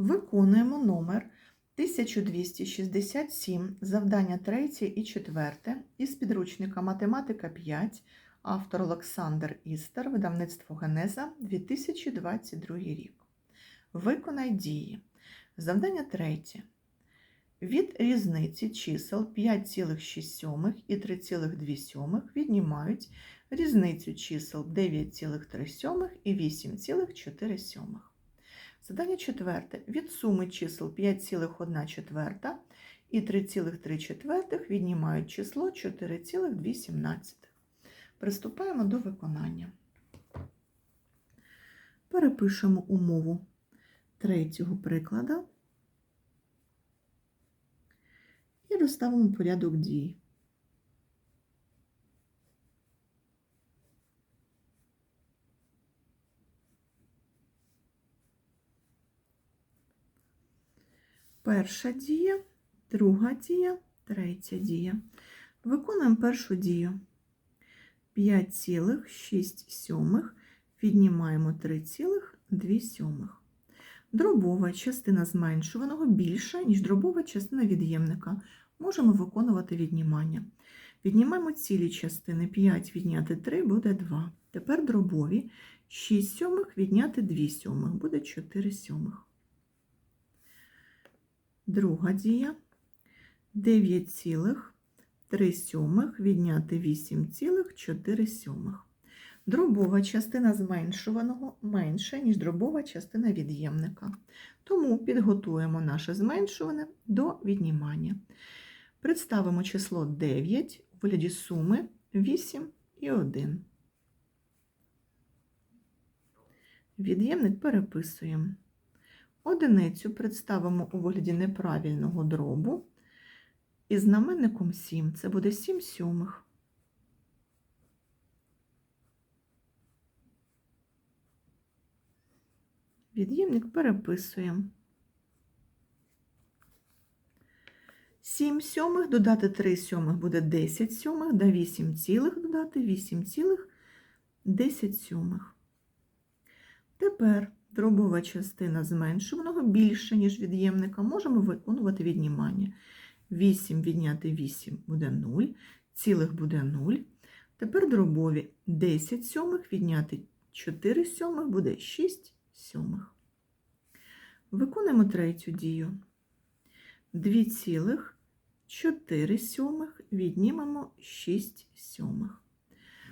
Виконуємо номер 1267, завдання 3 і 4 із підручника Математика 5, автор Олександр Істер, видавництво Генеза, 2022 рік. Виконай дії. Завдання 3. Від різниці чисел 5,6 і 3,2 віднімають різницю чисел 9,3 і 8,4. Задання четверте. Від суми чисел 5,1 четверта і 3,3 четвертих віднімають число 4,2. Приступаємо до виконання. Перепишемо умову третього прикладу і розставимо порядок дій. Перша дія, друга дія, третя дія. Виконуємо першу дію. 5,6 віднімаємо 3,2. Дробова частина зменшуваного більша, ніж дробова частина від'ємника. Можемо виконувати віднімання. Віднімаємо цілі частини 5 відняти 3 буде 2. Тепер дробові 6 сьомих відняти 2 сьомих буде 4 сьомих. Друга дія 9,3 сьомих відняти 8,4 сьомих. Дробова частина зменшуваного менша, ніж дробова частина від'ємника. Тому підготуємо наше зменшуване до віднімання. Представимо число 9 у вигляді суми 8 і 1. Від'ємник переписуємо. Одиницю представимо у вигляді неправильного дробу із знаменником 7. Це буде 7 сьомих. Від'ємник переписуємо. 7 сьомих додати 3 сьомих буде 10 сьомих, до 8 цілих додати 8 цілих 10 сьомих. Тепер дробова частина зменшуваного більше, ніж від'ємника, можемо виконувати віднімання. 8 відняти 8 буде 0, цілих буде 0. Тепер дробові 10 сьомих відняти 4 сьомих буде 6 сьомих. Виконуємо третю дію. 2,4 сьомих віднімемо 6 сьомих.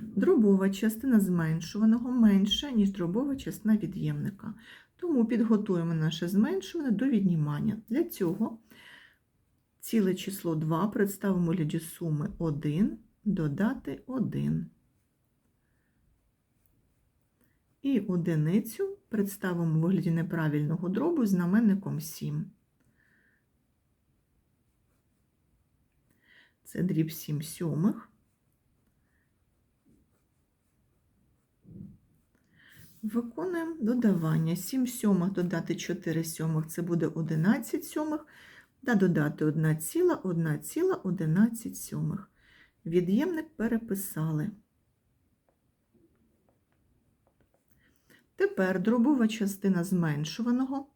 Дробова частина зменшуваного менша, ніж дробова частина від'ємника. Тому підготуємо наше зменшуване до віднімання. Для цього ціле число 2 представимо гляді суми 1 додати 1. І одиницю представимо у вигляді неправильного дробу з знаменником 7. Це дріб 7 сьомих. Виконуємо додавання. 7 сьомих додати 4 сьомих це буде 11 сьомих, та додати 1 ціла, 1 ціла, 11 сьомих. Від'ємник переписали. Тепер дробова частина зменшуваного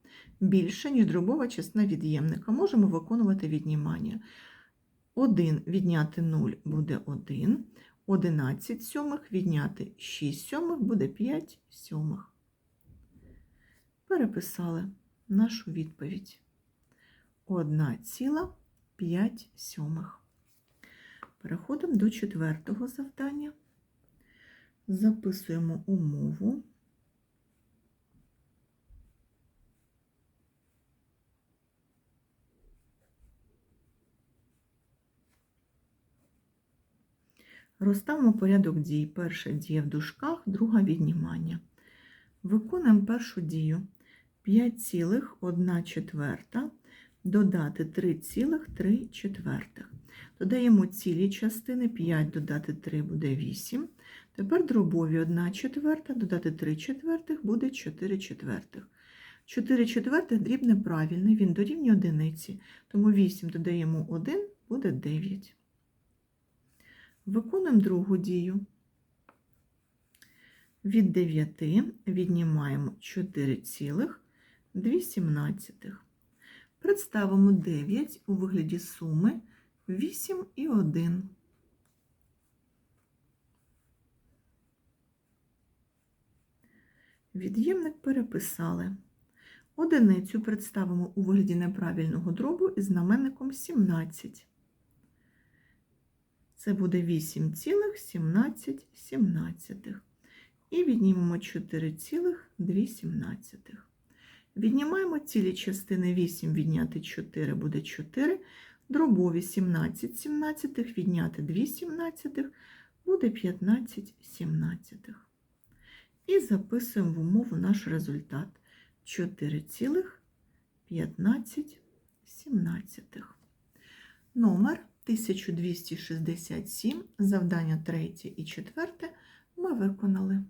більша, ніж дробова частина від'ємника. Можемо виконувати віднімання. 1 відняти 0 буде 1. 11 сьомих відняти 6 сьомих буде 5 сьомих. Переписали нашу відповідь. 1,5 сьомих. Переходимо до четвертого завдання. Записуємо умову. Розставимо порядок дій. Перша дія в дужках, друга віднімання. Виконуємо першу дію 5,1 четверта додати 3,3 четвертих. Додаємо цілі частини, 5 додати 3 буде 8. Тепер дробові 1 четверта, додати 3 четвертих буде 4 четвертих. 4 четвертих дріб неправильний, він дорівнює одиниці, тому 8 додаємо 1, буде 9. Виконуємо другу дію. Від 9 віднімаємо 4 цілих 2 сімнадцятих. Представимо 9 у вигляді суми 8 і 1. Від'ємник переписали. Одиницю представимо у вигляді неправильного дробу із знаменником 17. Це буде 8,17. І віднімемо 4,2. Віднімаємо цілі частини 8 відняти 4 буде 4. Дробові 17 сімнадцятих відняти 2 сімнадцятих буде 15 сімнадцятих. І записуємо в умову наш результат 4,15. Номер 1267, завдання 3 і 4 ми виконали.